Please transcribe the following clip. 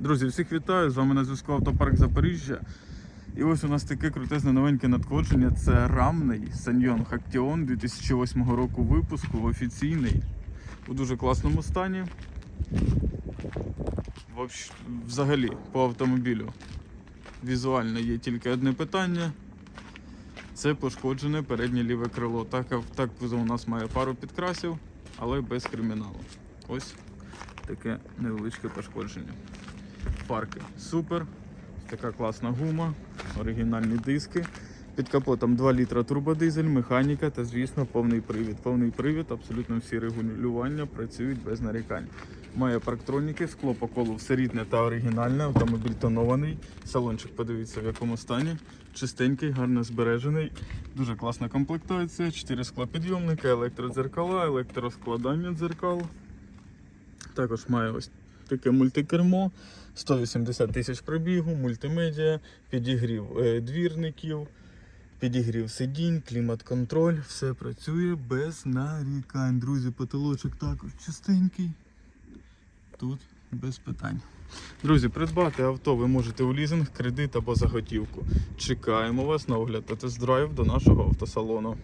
Друзі, всіх вітаю! З вами на зв'язку Автопарк Запоріжжя. І ось у нас таке крутезне новеньке надходження. Це рамний Саньйон Хактіон 2008 року випуску, офіційний, у дуже класному стані. Взагалі, по автомобілю візуально є тільки одне питання. Це пошкоджене переднє ліве крило. Так, так у нас має пару підкрасів, але без криміналу. Ось таке невеличке пошкодження. Парки супер. Така класна гума, оригінальні диски. Під капотом 2 літра турбодизель, механіка та, звісно, повний привід. Повний привід, абсолютно всі регулювання працюють без нарікань. Має парктроніки, скло по колу все рідне та оригінальне, автомобіль тонований. Салончик, подивіться в якому стані. Чистенький, гарно збережений. Дуже класна комплектація. 4 склопідйомника, електродзеркала, електроскладання дзеркал. Також має ось таке мультикермо, 180 тисяч пробігу, мультимедіа, підігрів е, двірників, підігрів сидінь, клімат-контроль. Все працює без нарікань. Друзі, потолочок також чистенький. Тут без питань. Друзі, придбати авто ви можете у лізинг, кредит або за готівку. Чекаємо вас на огляд та тест-драйв до нашого автосалону.